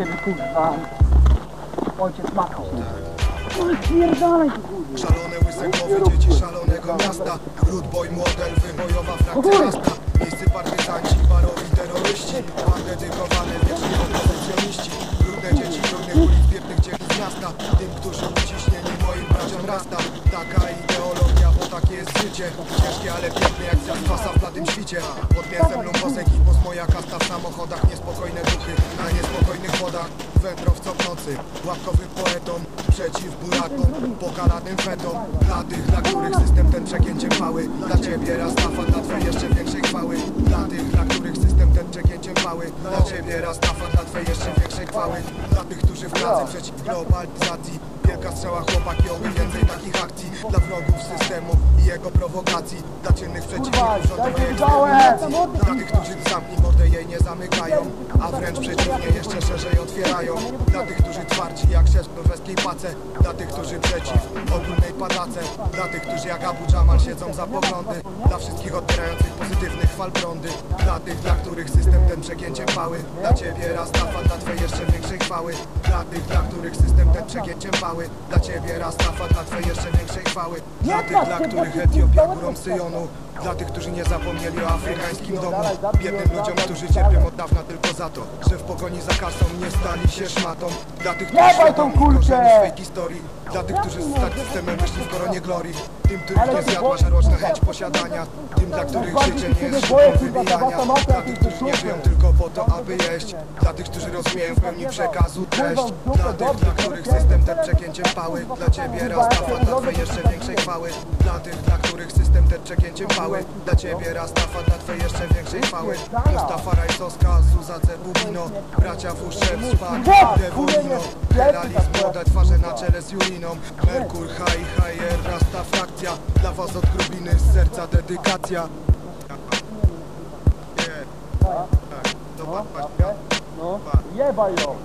ciebie kurwa. Ojciec matką. Ale pierdalaj tu kurwa. Szalone łyse głowy dzieci szalonego miasta. Rude boy, młode lwy, bojowa frakcja rasta Miejscy partyzanci, barowi terroryści. Pan dedykowany wieczni opozycjoniści. Brudne dzieci, brudnych ulic, biednych dzieci z miasta. Tym, którzy uciśnieni moim braciom rasta. Taka życie Ciężkie, ale piękne jak zjazd pasa w tym świcie. Pod miastem lumbosek i pos moja kasta w samochodach Niespokojne duchy. Na niespokojnych wodach Wędrowcom nocy, łapkowym poetom Przeciw burakom, pokalanym fetom Dla tych, dla których system ten przegięcie chwały. Dla ciebie raz nafa, dla twojej jeszcze większej chwały. Dla tych, dla których system ten przegięcie chwały. Dla ciebie raz nafa, dla twojej jeszcze większej chwały. Dla tych, którzy w pracy przeciw globalizacji. Wielka strzała chłopaki, oby więcej takich akcji. Dla wrogów systemu i jego prowokacji. Dla czynnych przeciwników rządowej eksterminacji Dla tych, którzy zamknij mordę jej nie zamykają A wręcz przeciwnie, jeszcze szerzej otwierają. Dla tych, którzy twardzi jak sierp w norweskiej pace. Dla tych, którzy przeciw ogólnej padace. Dla tych, którzy jak Abu Jamal siedzą za poglądy. Dla wszystkich odbierających pozytywnych fal prądy. Dla tych, dla których system ten przegięciem pały Dla ciebie raz nafa, dla twojej jeszcze większej chwały. Dla tych, dla których system ten przegięciem pały Dla ciebie raz nafa, dla twojej jeszcze większej chwały. Dla tych, dla których Etiopia górą Syjonu. Dla tych, którzy nie zapomnieli o afrykańskim domu. Biednym ludziom, którzy cierpią od dawna tylko za to Że w pogoni za kasą nie stali się szmatą. Dla tych, którzy świadomi korzeni swej historii. Dla tych, którzy stać systemem wyszli w koronie glorii. Tym, których nie zjadła żarłoczna chęć posiadania. Tym, dla których życie nie sztuką wybijania Dla tych, którzy tylko po to, aby jeść Dla tych, którzy rozumieją w pełni przekazu treść Dla tych, dla których system ten przegięciem pały Dla ciebie raz nafa, dla twojej jeszcze większej chwały Dla tych, dla których system ten przegięciem pały Dla ciebie raz nafa, dla twojej jeszcze większej chwały Mustafa Rajsowska, Zuza Cebulino Bracia Fuszczew, Szpak, Devolino Realizm, młode twarze na czele z Juliną Merkur, High, Higher, Rasta frakcja Dla was od grubiny z serca dedykacja Nie, tak, zobacz, No, jebaj ją.